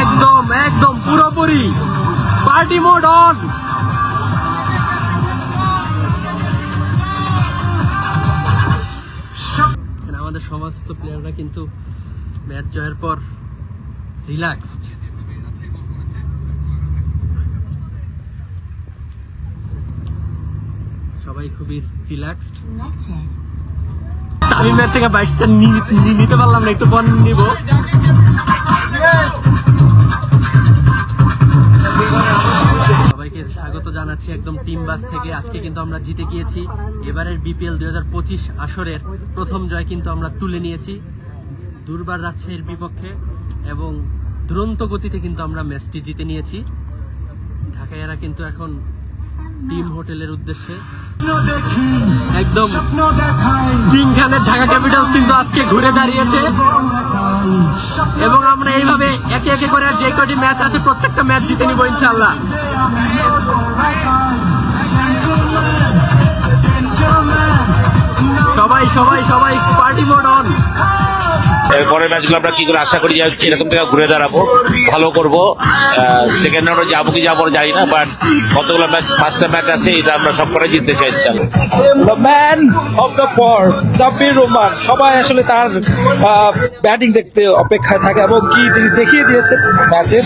একদম একদম, পুরোপুরি। Party mode on. আমাদের সমস্ত প্লেয়াররা কিন্তু ম্যাচ জয়ের পর রিল্যাক্সড সবাই খুবই রিল্যাক্সড ম্যাচ থেকে বাইশটা নিতে পারলাম না, একটু পর নিব। স্বাগত জানাচ্ছি একদম টিম বাস থেকে। আজকে কিন্তু আমরা জিতে গিয়েছি। এবারের বিপিএল দুই হাজার পঁচিশ আসরের প্রথম জয় কিন্তু আমরা তুলে নিয়েছি। দুর্বার রাজশাহীর বিপক্ষে এবং দুরন্ত গতিতে কিন্তু আমরা ম্যাচটি জিতে নিয়েছি। ঢাকাইয়ারা কিন্তু এখন টিম হোটেলের উদ্দেশ্যে। একদম। কিং ঢাকা ক্যাপিটালস কিন্তু আজকে ঘুরে দাঁড়িয়েছে। এবং আমরা এইভাবে একে একে করে আর যে কটি ম্যাচ আছে প্রত্যেকটা ম্যাচ জিতে নিব ইনশাল্লাহ সবাই সবাই সবাই পার্টি মোড অন পরের ম্যাচগুলো আমরা কি করে আশা করি যে এরকম থেকে ঘুরে দাঁড়াবো, ভালো করব। সেকেন্ড রাউন্ডে যাব কি যাব জানি না বাট কতগুলো ম্যাচ, পাঁচটা ম্যাচ আছে, এটা আমরা সব করে জিততে চাই the man of the for Jabbir Rahman সবাই আসলে তার ব্যাটিং দেখতে অপেক্ষায় থাকে এবং কি তিনি দেখিয়ে দিয়েছেন ম্যাচে।